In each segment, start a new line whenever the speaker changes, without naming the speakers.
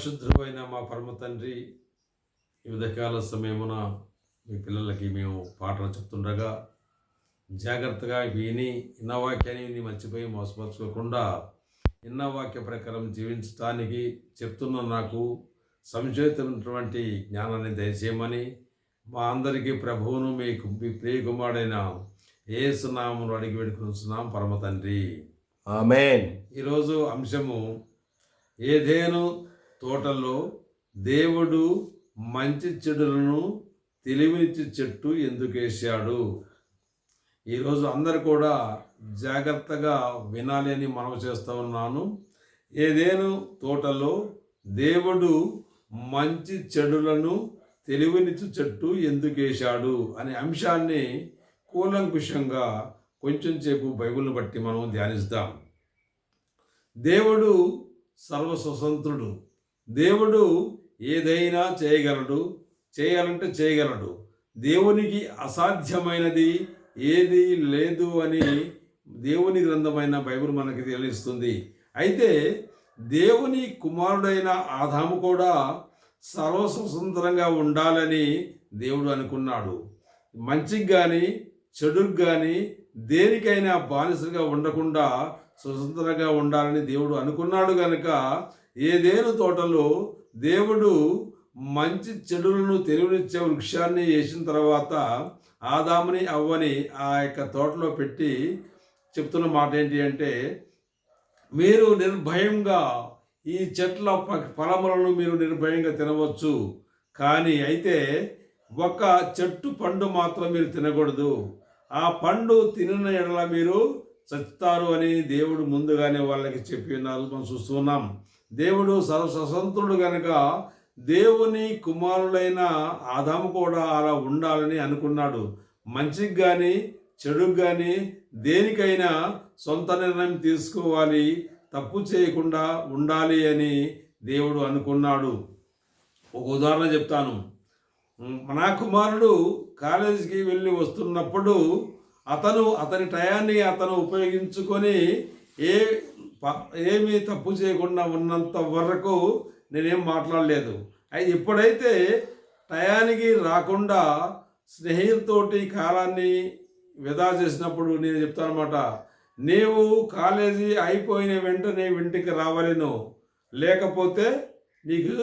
పరిశుద్ధుడైన మా పరమ తండ్రి ఉదయకాల సమయమున మీ పిల్లలకి మేము పాటలు చెప్తుండగా జాగ్రత్తగా విని ఇన్న వాక్యాన్ని విని మర్చిపోయి మోసపరచుకోకుండా ఇన్న వాక్య ప్రకారం జీవించడానికి చెప్తున్న నాకు సంశయితమైనటువంటి జ్ఞానాన్ని దయచేయమని మా అందరికీ ప్రభువును మీ కు- మీ ప్రియ కుమారుడైన ఏసునామను అడిగి వేడుకుంటున్నాం పరమ తండ్రి.
ఆమెన్.
ఈరోజు అంశము ఏదేను తోటలో దేవుడు మంచి చెడులను తెలివినిచ్చి చెట్టు ఎందుకు వేశాడు? ఈరోజు అందరు కూడా జాగ్రత్తగా వినాలి అని మనవి చేస్తూ ఉన్నాను. ఏదేను? తోటలో దేవుడు మంచి చెడులను తెలివినిచ్చు చెట్టు ఎందుకు వేశాడు? అనే అంశాన్ని కూలంకుషంగా కొంచెం సేపు బైబిల్ని బట్టి మనం ధ్యానిస్తాం. దేవుడు సర్వస్వతంత్రుడు. దేవుడు ఏదైనా చేయగలడు చేయాలంటే చేయగలడు. దేవునికి అసాధ్యమైనది ఏది లేదు అని దేవుని గ్రంథమైన బైబిల్ మనకి తెలుస్తుంది అయితే దేవుని కుమారుడైన ఆదాము కూడా సర్వస్వతంత్రంగా ఉండాలని దేవుడు అనుకున్నాడు. మంచికి కానీ చెడుకు కానీ దేనికైనా బానిసగా ఉండకుండా స్వతంత్రంగా ఉండాలని దేవుడు అనుకున్నాడు కనుక ఏదేను తోటలో దేవుడు మంచి చెడులను తెలివినిచ్చే వృక్షాన్ని వేసిన తర్వాత ఆదాముని అవ్వని ఆ యొక్క తోటలో పెట్టి చెప్తున్న మాట ఏంటి అంటే మీరు నిర్భయంగా ఈ చెట్ల ప- ఫలములను మీరు నిర్భయంగా తినవచ్చు. కానీ అయితే ఒక చెట్టు పండు మాత్రం మీరు తినకూడదు. ఆ పండు తినిన ఎడల మీరు చచ్చుతారు అని దేవుడు ముందుగానే వాళ్ళకి చెప్పి ఉన్నారు మనం చూస్తున్నాం దేవుడు సర్వస్వతంత్రుడు గనుక దేవుని కుమారుడైన ఆదాము కూడా అలా ఉండాలని అనుకున్నాడు. మంచికి కానీ చెడుకు కానీ దేనికైనా సొంత నిర్ణయం తీసుకోవాలి తప్పు చేయకుండా ఉండాలి అని దేవుడు అనుకున్నాడు. ఒక ఉదాహరణ చెప్తాను. నా కుమారుడు కాలేజీకి వెళ్ళి వస్తున్నప్పుడు అతను అతని టయాన్ని అతను ఉపయోగించుకొని ఏ ఏమీ తప్పు చేయకుండా ఉన్నంత వరకు నేనేం మాట్లాడలేదు. అయితే ఎప్పుడైతే టయానికి రాకుండా స్నేహితులతోటి కాలాన్ని విదా చేసినప్పుడు నేను చెప్తానమాట నీవు కాలేజీ అయిపోయిన వెంటనే ఇంటికి రావాలను. లేకపోతే నీకు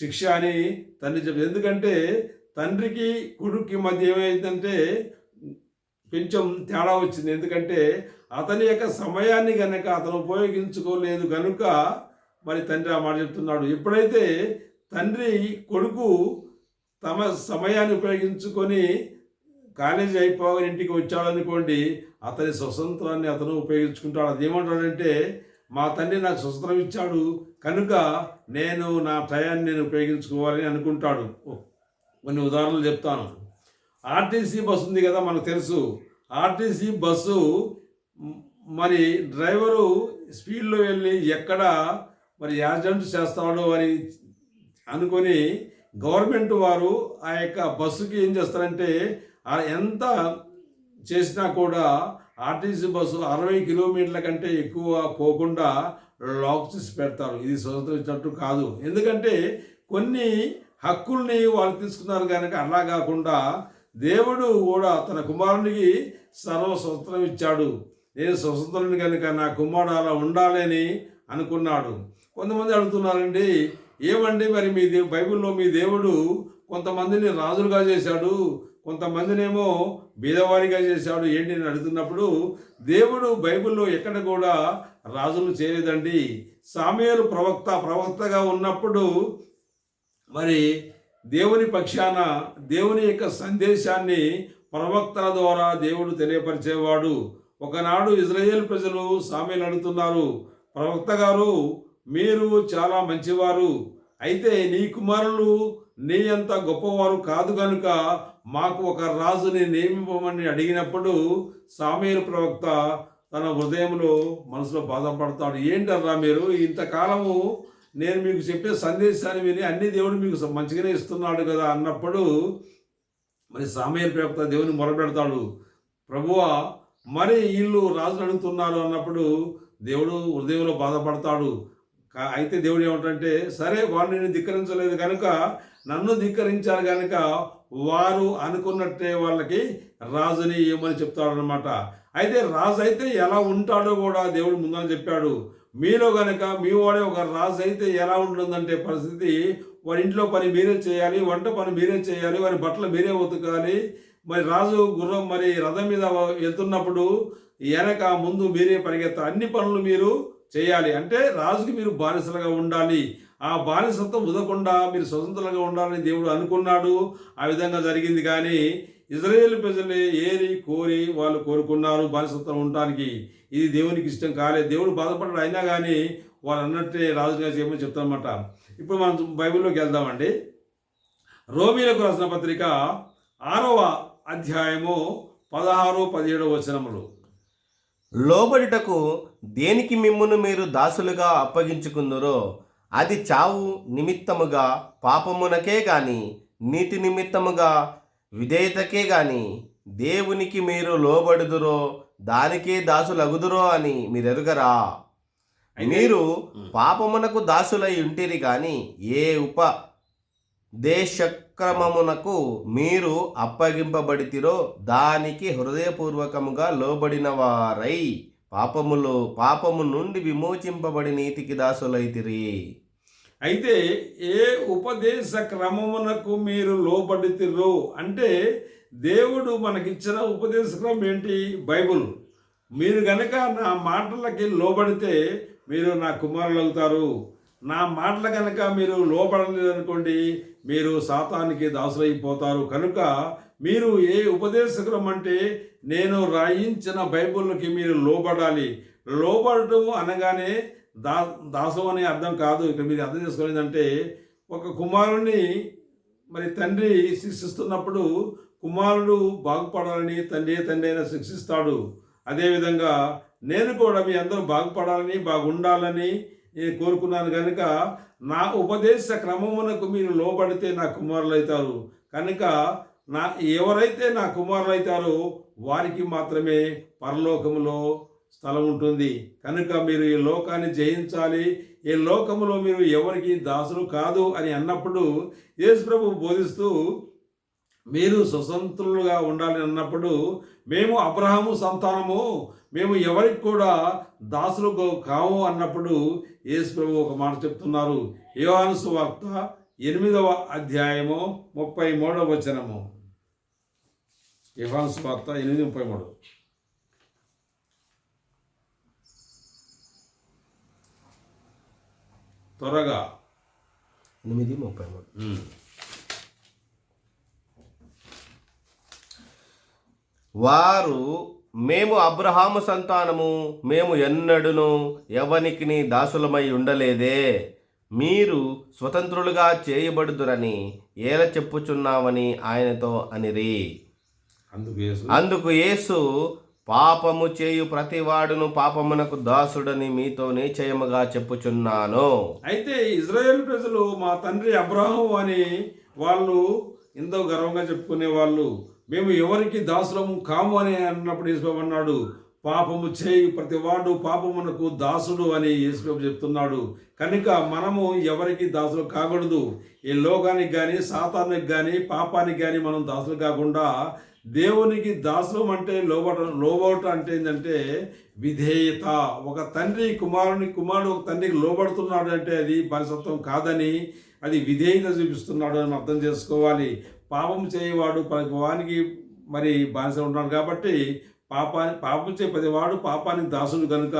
శిక్ష అని తండ్రి చెప్పి ఎందుకంటే తండ్రికి కొడుక్కి మధ్య ఏమైందంటే కొంచెం తేడా వచ్చింది. ఎందుకంటే అతని యొక్క సమయాన్ని కనుక అతను ఉపయోగించుకోలేదు కనుక మరి తండ్రి ఆ మాట చెప్తున్నాడు. ఎప్పుడైతే తండ్రి కొడుకు తమ సమయాన్ని ఉపయోగించుకొని కాలేజీ అయిపోగానే ఇంటికి వచ్చాడనుకోండి అతని స్వతంత్రాన్ని అతను ఉపయోగించుకుంటాడు. అదేమంటాడంటే మా తండ్రి నాకు స్వతంత్రం ఇచ్చాడు కనుక నేను నా టయాన్ని నేను ఉపయోగించుకోవాలని అనుకుంటాడు. కొన్ని ఉదాహరణలు చెప్తాను. ఆర్టీసీ బస్సు ఉంది కదా మనకు తెలుసు. ఆర్టీసీ బస్సు మరి డ్రైవరు స్పీడ్లో వెళ్ళి ఎక్కడ మరి యాక్సిడెంట్ చేస్తాడో అని అనుకొని గవర్నమెంట్ వారు ఆ యొక్క బస్సుకి ఏం చేస్తారంటే ఆ ఎంత చేసినా కూడా ఆర్టీసీ బస్సు అరవై కిలోమీటర్ల కంటే ఎక్కువ పోకుండా లాక్ పెడతారు. ఇది స్వతంత్రం ఇచ్చినట్టు కాదు. ఎందుకంటే కొన్ని హక్కుల్ని వాళ్ళు తీసుకున్నారు కనుక అలా కాకుండా దేవుడు కూడా తన కుమారునికి సర్వ స్వతంత్రం ఇచ్చాడు. నేను స్వతంత్రుని కనుక నా కుమారుడు అలా ఉండాలని అనుకున్నాడు. కొంతమంది అడుగుతున్నారండి ఏమండి మరి మీ దే బైబిల్లో మీ దేవుడు కొంతమందిని రాజులుగా చేశాడు కొంతమందినేమో బీదవారిగా చేశాడు ఏంటి అని అడుగుతున్నప్పుడు దేవుడు బైబిల్లో ఎక్కడ కూడా రాజులు చేయలేదండి. సామేలు ప్రవక్త ప్రవక్తగా ఉన్నప్పుడు మరి దేవుని పక్షాన దేవుని యొక్క సందేశాన్ని ప్రవక్తల ద్వారా దేవుడు తెలియపరిచేవాడు. ఒకనాడు ఇజ్రాయేల్ ప్రజలు సామేలు అడుగుతున్నారు ప్రవక్త గారు మీరు చాలా మంచివారు అయితే నీ కుమారులు నీ అంత గొప్పవారు కాదు కనుక మాకు ఒక రాజుని నియమింపమని అడిగినప్పుడు సామేలు ప్రవక్త తన హృదయంలో మనసులో బాధపడతాడు. ఏంటర్రా మీరు? ఇంతకాలము నేను మీకు చెప్పే సందేశాన్ని విని అన్ని దేవుడు మీకు మంచిగానే ఇస్తున్నాడు కదా అన్నప్పుడు మరి సామేలు ప్రవక్త దేవుని మొరపెడతాడు. ప్రభువా మరి వీళ్ళు రాజు అడుగుతున్నారు అన్నప్పుడు దేవుడు హృదయంలో బాధపడతాడు. కా- అయితే దేవుడు ఏమంటే సరే వారు నేను ధిక్కరించలేదు కనుక నన్ను ధిక్కరించారు కనుక వారు అనుకున్నట్టే వాళ్ళకి రాజుని ఏమని చెప్తాడనమాట అయితే రాజు అయితే ఎలా ఉంటాడో కూడా దేవుడు ముందని చెప్పాడు. మీలో గనక మీ వాడే ఒక రాజు అయితే ఎలా ఉంటుందంటే పరిస్థితి వారి ఇంట్లో పని మీరే చేయాలి వంట పని మీరే చేయాలి వారి బట్టలు మీరే ఉతకాలి మరి రాజు గుర్రం మరి రథం మీద వెళ్తున్నప్పుడు వెనక ముందు మీరే పరిగెత్త అన్ని పనులు మీరు చేయాలి. అంటే రాజుకి మీరు బానిసలుగా ఉండాలి. ఆ బానిసత్వం ఉదకుండా మీరు స్వతంత్రంగా ఉండాలని దేవుడు అనుకున్నాడు. ఆ విధంగా జరిగింది. కానీ ఇజ్రాయేల్ ప్రజలు ఏరి కోరి వాళ్ళు కోరుకున్నారు బానిసత్వం ఉండటానికి. ఇది దేవునికి ఇష్టం కాలేదు. దేవుడు బాధపడ్డాడు. అయినా కానీ వాళ్ళు అన్నట్టే రాజుగా చేయమని చెప్తానమాట ఇప్పుడు మనం బైబిల్లోకి వెళ్దామండి. రోమిలకు రాసిన పత్రిక ఆరవ అధ్యాయము పదహారు పదిహేడు వచనములు.
లోబడుటకు దేనికి మిమ్మును మీరు దాసులుగా అప్పగించుకుందరో అది చావు నిమిత్తముగా పాపమునకే గాని నీతి నిమిత్తముగా విధేయతకే గాని దేవునికి మీరు లోబడుదురో దానికే దాసులగుదురో అని మీరెరుగరా? మీరు పాపమునకు దాసులై ఉంటిరి గాని ఏ ఉప దేశక్రమమునకు మీరు అప్పగింపబడితిరో దానికి హృదయపూర్వకముగా లోబడిన వారై పాపములో పాపము నుండి విమోచింపబడి నీతికి దాసులైతిరి.
అయితే ఏ ఉపదేశ క్రమమునకు మీరు లోబడితిరు అంటే దేవుడు మనకిచ్చిన ఉపదేశ క్రమం ఏంటి? బైబుల్. మీరు గనక నా మాటలకి లోబడితే మీరు నా కుమారులు అవుతారు నా మాటలు కనుక మీరు లోపడలేదనుకోండి మీరు సాతానికి దాసులైపోతారు. కనుక మీరు ఏ ఉపదేశకులం అంటే నేను రాయించిన బైబిల్కి మీరు లోబడాలి. లోబడటం అనగానే దా దాసం అనే అర్థం కాదు. ఇక్కడ మీరు అర్థం చేసుకోలేదంటే ఒక కుమారుణ్ణి మరి తండ్రి శిక్షిస్తున్నప్పుడు కుమారుడు బాగుపడాలని తండ్రి తండ్రి అయినా శిక్షిస్తాడు. అదేవిధంగా నేను కూడా మీ అందరూ బాగుపడాలని బాగుండాలని కోరుకున్నాను కనుక నా ఉపదేశ క్రమమునకు మీరు లోబడితే నా కుమారులు అవుతారు కనుక నా ఎవరైతే నా కుమారులు అవుతారో వారికి మాత్రమే పరలోకములో స్థలం ఉంటుంది. కనుక మీరు ఈ లోకాన్ని జయించాలి. ఈ లోకములో మీరు ఎవరికి దాసులు కాదు అని అన్నప్పుడు యేసుప్రభు బోధిస్తూ మీరు స్వతంత్రులుగా ఉండాలి అన్నప్పుడు మేము అబ్రహాము సంతానము మేము ఎవరికి కూడా దాసులు కాము అన్నప్పుడు యేసు ప్రభు ఒక మాట చెప్తున్నారు. యోహాను సువార్త ఎనిమిదవ అధ్యాయము ముప్పై మూడవ వచనము. యోహాను సువార్త ఎనిమిది ముప్పై మూడు. త్వరగా.
ఎనిమిది ముప్పై మూడు. వారు మేము అబ్రహాము సంతానము మేము ఎన్నడును ఎవనికి దాసులమై ఉండలేదే. మీరు స్వతంత్రులుగా చేయబడుదురని ఏల చెప్పుచున్నామని ఆయనతో అనిరి.
అందుకు యేసు
అందుకు యేసు పాపము చేయు ప్రతివాడును పాపమునకు దాసుడని మీతో నిశ్చయముగా చెప్పుచున్నాను.
అయితే ఇజ్రాయెల్ ప్రజలు మా తండ్రి అబ్రహం అని వాళ్ళు ఎంతో గర్వంగా చెప్పుకునే వాళ్ళు మేము ఎవరికి దాసులము కాము అని అన్నప్పుడు యేసుబాబు అన్నాడు పాపము చేయి ప్రతివాడు పాపమునకు దాసుడు అని యేసుబాబు చెప్తున్నాడు. కనుక మనము ఎవరికి దాసులు కాకూడదు. ఈ లోకానికి కానీ సాతానికి కానీ పాపానికి కానీ మనం దాసులు కాకుండా దేవునికి దాసులం అంటే లోబట లోబట అంటే ఏంటంటే విధేయత. ఒక తండ్రి కుమారుని కుమారుడు ఒక తండ్రికి లోబడుతున్నాడు అంటే అది బానిసత్వం కాదని అది విధేయత చూపిస్తున్నాడు అని అర్థం చేసుకోవాలి. పాపం చేయవాడు వానికి మరి బానిస ఉంటాడు కాబట్టి పాపాన్ని పాపం చే ప్రతివాడు పాపానికి దాసుడు కనుక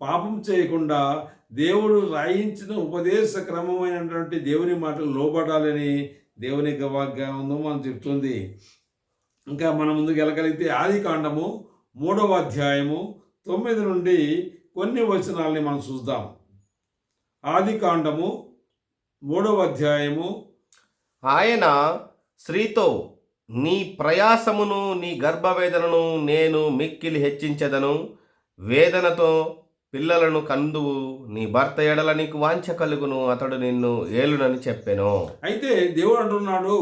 పాపం చేయకుండా దేవుడు రాయించిన ఉపదేశ క్రమమైనటువంటి దేవుని మాటలు లోబడాలని దేవుని గవాగ్యానం మనం చెప్తుంది. ఇంకా మనం ముందుకు వెళ్ళగలిగితే ఆది కాండము మూడవ అధ్యాయము తొమ్మిది నుండి కొన్ని వచనాలని మనం చూద్దాం. ఆది కాండము మూడవ అధ్యాయము
ఆయన స్త్రీతో నీ ప్రయాసమును నీ గర్భవేదనను నేను మిక్కిలి హెచ్చించదను. వేదనతో పిల్లలను కందువు నీ భర్త ఎడల నీకు వాంఛ కలుగును అతడు నిన్ను ఏలునని చెప్పెను.
అయితే దేవుడు అంటున్నాడు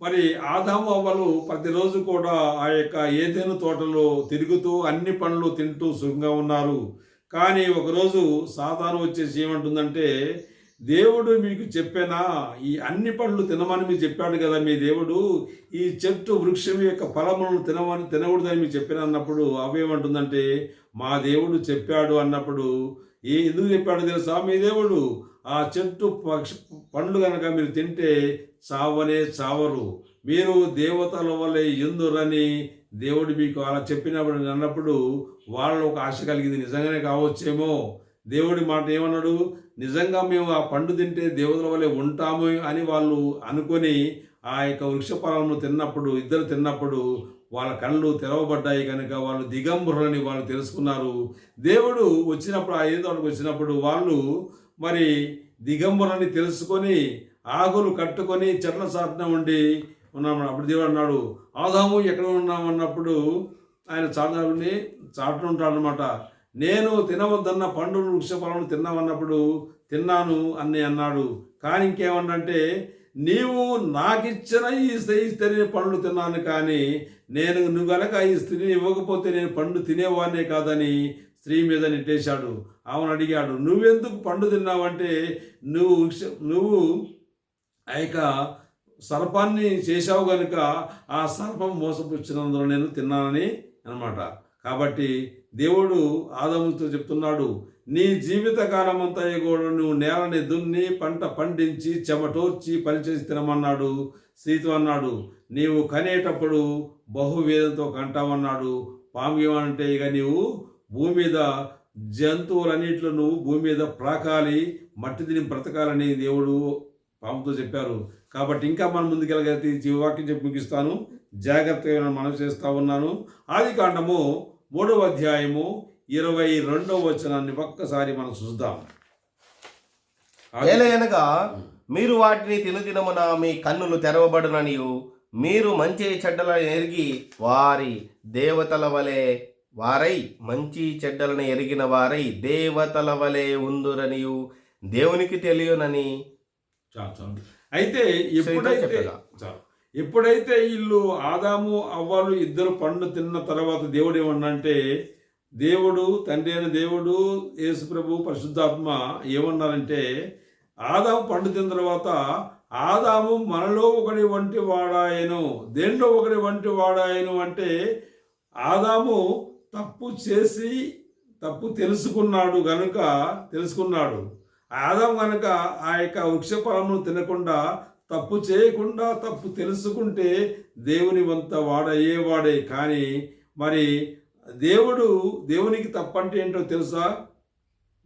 మరి ఆదాము అవ్వలు ప్రతిరోజు కూడా ఆ యొక్క ఏదైనా తోటలో తిరుగుతూ అన్ని పండ్లు తింటూ సుఖంగా ఉన్నారు. కానీ ఒకరోజు సాతాను వచ్చేసి ఏమంటుందంటే దేవుడు మీకు చెప్పానా? ఈ అన్ని పండ్లు తినమని మీకు చెప్పాడు కదా మీ దేవుడు. ఈ చెట్టు వృక్షం యొక్క ఫలములను తినమని తినకూడదని మీకు చెప్పిన అన్నప్పుడు అవేమంటుందంటే మా దేవుడు చెప్పాడు అన్నప్పుడు ఏ ఎందుకు చెప్పాడు తెలుసా మీ దేవుడు? ఆ చెట్టు పక్ష పండ్లు కనుక మీరు తింటే చావనే చావరు. మీరు దేవతల వలె ఎందురని దేవుడు మీకు అలా చెప్పినప్పుడు అన్నప్పుడు వాళ్ళలో ఒక ఆశ కలిగింది. నిజంగానే కావచ్చేమో. దేవుడి మాట ఏమన్నాడు? నిజంగా మేము ఆ పండు తింటే దేవతల వలె ఉంటాము అని వాళ్ళు అనుకొని ఆ యొక్క వృక్షఫలమును తిన్నప్పుడు ఇద్దరు తిన్నప్పుడు వాళ్ళ కళ్ళు తెరవబడ్డాయి కనుక వాళ్ళు దిగంబరులని వాళ్ళు తెలుసుకున్నారు. దేవుడు వచ్చినప్పుడు ఆ ఏదోడికి వచ్చినప్పుడు వాళ్ళు మరి దిగంబరులని తెలుసుకొని ఆకులు కట్టుకొని చెట్ల చాటున ఉండి ఉన్నాము అప్పుడు దేవుడు అన్నాడు ఆదాము ఎక్కడ ఉన్నామన్నప్పుడు ఆయన చాటున ఉండి ఉంటాడనమాట అనమాట నేను తినవద్దన్న పండు వృక్ష ఫలం తిన్నామన్నప్పుడు తిన్నాను అని అన్నాడు. కానీ ఇంకేమన్నంటే నీవు నాకిచ్చిన ఈ స్త్రీ పండ్లు తిన్నాను కానీ నేను నువ్వు గనక ఈ స్త్రీని ఇవ్వకపోతే నేను పండు తినేవాడినే కాదని స్త్రీ మీద నెట్టేశాడు. ఆమెను అడిగాడు నువ్వెందుకు పండు తిన్నావంటే నువ్వు వృక్ష- నువ్వు ఆ యొక్క సర్పాన్ని చేశావు కనుక ఆ సర్పం మోసపుచ్చినందులో నేను తిన్నానని అనమాట కాబట్టి దేవుడు ఆదముతో చెప్తున్నాడు నీ జీవిత కాలమంతా కూడా నువ్వు నేలని దున్ని పంట పండించి చెమటోర్చి పనిచేసి తినమన్నాడు. స్త్రీతో అన్నాడు నీవు కనేటప్పుడు బహువేదంతో కంటామన్నాడు పాము అంటే ఇక నీవు భూమి మీద జంతువులన్నింటిలో నువ్వు భూమి మీద ప్రాకాలి మట్టి తిని బ్రతకాలని దేవుడు పాముతో చెప్పారు. కాబట్టి ఇంకా మనం ముందుకెళ్ళగలిగితే జీవవాక్యం చెప్పి ముగిస్తాను. జాగ్రత్తగా మనం చేస్తా ఉన్నాను. ఆది కాండము మూడవ అధ్యాయము ఇరవై రెండవ వచనాన్ని ఒక్కసారి మనం చూద్దాం.
ఏలయనగా మీరు వాటిని తినుదినమున మీ కన్నులు తెరవబడుననియు మీరు మంచి చెడ్డల ఎరిగి వారి దేవతల వలె వారై మంచి చెడ్డలను ఎరిగిన వారై దేవతల వలె ఉందురనియు దేవునికి తెలియనని
అయితే ఎప్పుడైతే ఎప్పుడైతే వీళ్ళు ఆదాము అవ్వాలు ఇద్దరు పండు తిన్న తర్వాత దేవుడు ఏమన్నంటే దేవుడు తండ్రి అయిన దేవుడు యేసుప్రభు పరిశుద్ధాత్మ ఏమన్నారంటే ఆదాము పండు తిన్న తర్వాత ఆదాము మనలో ఒకటి వంటి వాడాయను దేనిలో ఒకటి వంటి వాడాయను అంటే ఆదాము తప్పు చేసి తప్పు తెలుసుకున్నాడు గనుక తెలుసుకున్నాడు. ఆదాం కనుక ఆ యొక్క వృక్ష ఫలమును తినకుండా తప్పు చేయకుండా తప్పు తెలుసుకుంటే దేవుని వంత వాడయ్యేవాడే కానీ మరి దేవుడు దేవునికి తప్పంటే ఏంటో తెలుసా?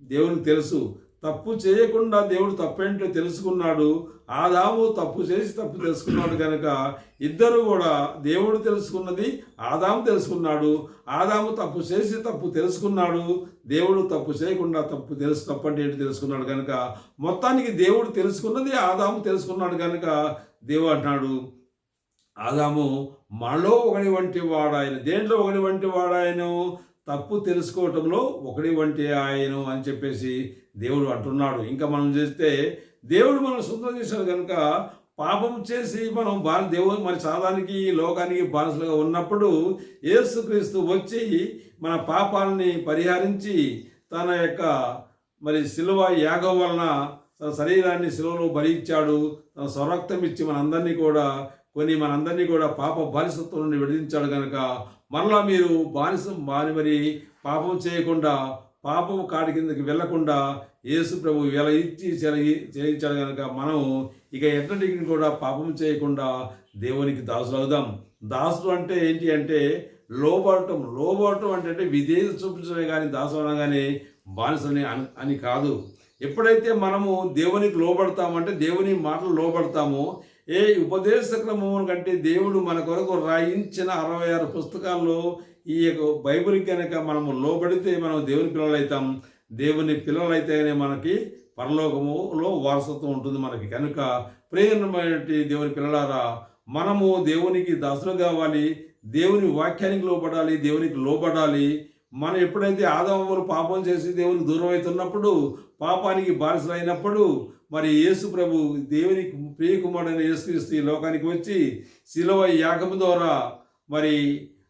దేవునికి తెలుసు. తప్పు చేయకుండా దేవుడు తప్పేంటో తెలుసుకున్నాడు. ఆదాము తప్పు చేసి తప్పు తెలుసుకున్నాడు కనుక ఇద్దరు కూడా దేవుడు తెలుసుకున్నది ఆదాము తెలుసుకున్నాడు. ఆదాము తప్పు చేసి తప్పు తెలుసుకున్నాడు. దేవుడు తప్పు చేయకుండా తప్పు తెలుసు తప్పంటే ఏంటి తెలుసుకున్నాడు కనుక మొత్తానికి దేవుడు తెలుసుకున్నది ఆదాము తెలుసుకున్నాడు కనుక దేవుడు అంటున్నాడు ఆదాము మనలో ఒకటి వంటి వాడాయను దేంట్లో ఒకటి వంటి వాడాయను? తప్పు తెలుసుకోవటంలో ఒకటి వంటి ఆయను అని చెప్పేసి దేవుడు అంటున్నాడు. ఇంకా మనం చేస్తే దేవుడు మనం శుద్ధం చేశాడు కనుక పాపం చేసి మనం బాల దేవుడు మన సాధానికి లోకానికి బానిసలుగా ఉన్నప్పుడు యేసుక్రీస్తు వచ్చి మన పాపాలని పరిహరించి తన యొక్క మరి శిలువ యాగం వలన తన శరీరాన్ని శిలువలో భరించాడు తన స్వరక్తం ఇచ్చి మనందరినీ కూడా కొన్ని మనందరినీ కూడా పాప బానిసత్వం నుండి విడిదించాడు కనుక మరలా మీరు బానిస బాని మరి పాపం చేయకుండా పాపం కాడి కిందకి వెళ్ళకుండా యేసు ప్రభు వెల ఇచ్చి చెరగి చేయించాడు కనుక మనం ఇక ఎన్నటికి కూడా పాపం చేయకుండా దేవునికి దాసులు అవుదాం. దాసులు అంటే ఏంటి అంటే లోబడటం లోబడటం అంటే అంటే విధేయత చూపించడమే కానీ దాసులు అనగానే బానిసని అని అని కాదు. ఎప్పుడైతే మనము దేవునికి లోబడతామంటే దేవుని మాటలు లోబడతామో ఏ ఉపదేశ క్రమం కంటే దేవుడు మన కొరకు రాయించిన అరవై ఆరు పుస్తకాల్లో ఈ యొక్క బైబిల్ కనుక మనము లోబడితే మనం దేవుని పిల్లలైతాం దేవుని పిల్లలైతేనే మనకి పరలోకములో వారసత్వం ఉంటుంది మనకి. కనుక ప్రేరణమైన దేవుని పిల్లలారా మనము దేవునికి దాసులు కావాలి దేవుని వాక్యానికి లోపడాలి దేవునికి లోబడాలి. మనం ఎప్పుడైతే ఆదాములు పాపం చేసి దేవునికి దూరం అవుతున్నప్పుడు పాపానికి బానిసలైనప్పుడు మరి యేసు ప్రభు దేవునికి ప్రియకుమారుడైన యేసుక్రీస్తు ఈ లోకానికి వచ్చి శిలవ యాగము ద్వారా మరి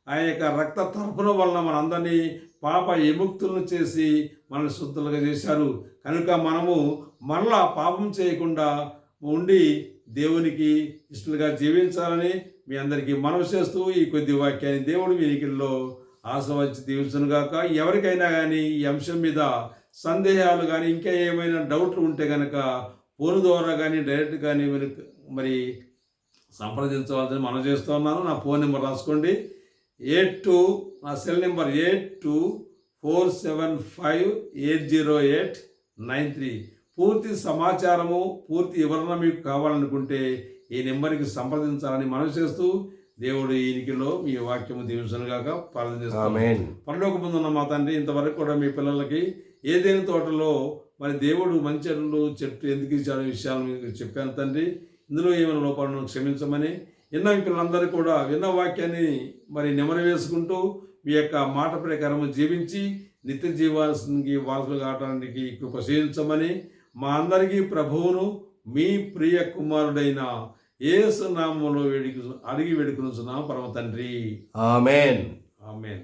ఆ యొక్క రక్త తర్పణ వలన మనందరినీ పాప విముక్తులను చేసి మనల్ని శుద్ధులుగా చేశారు. కనుక మనము మరలా పాపం చేయకుండా ఉండి దేవునికి ఇష్టలుగా జీవించాలని మీ అందరికీ మనవి చేస్తూ ఈ కొద్ది వాక్యాన్ని దేవుడు వీరికిల్లో ఆశవచ్చి దీవించనుగాక ఎవరికైనా కానీ ఈ అంశం మీద సందేహాలు కానీ ఇంకా ఏమైనా డౌట్లు ఉంటే కనుక ఫోన్ ద్వారా కానీ డైరెక్ట్ కానీ మరి సంప్రదించవలసిన మనం చేస్తున్నాను నా ఫోన్ నెంబర్ రాసుకోండి. ఎయిట్ టూ నా cell number eight two four seven five eight zero eight nine three. పూర్తి సమాచారము పూర్తి వివరణ మీకు కావాలనుకుంటే ఈ నెంబర్కి సంప్రదించాలని మనం చేస్తూ దేవుడు ఈనికిలో మీ వాక్యము దీవించనుగాక ప్రార్థన చేస్తాను
ఆమెన్.
పరలోక ముందున్న మా తండ్రి ఇంతవరకు కూడా మీ పిల్లలకి ఏదైనా తోటలో మరి దేవుడు మంచి చెట్టు ఎందుకు ఇచ్చాడు విషయాలు మీకు చెప్పాను తండ్రి. ఇందులో ఏమైనా లోపాలను క్షమించమని విన్న పిల్లలందరూ కూడా విన్న వాక్యాన్ని మరి నెమరు వేసుకుంటూ మీ యొక్క మాట ప్రకారం జీవించి నిత్య జీవానికి వారసులు కావడానికి కృప చేయించమని మా అందరికీ ప్రభువును మీ ప్రియ కుమారుడైన యేసు నామములో వేడుకు అడిగి వేడుకునుచున్నాం పరమ తండ్రి.
ఆమెన్.
ఆమెన్.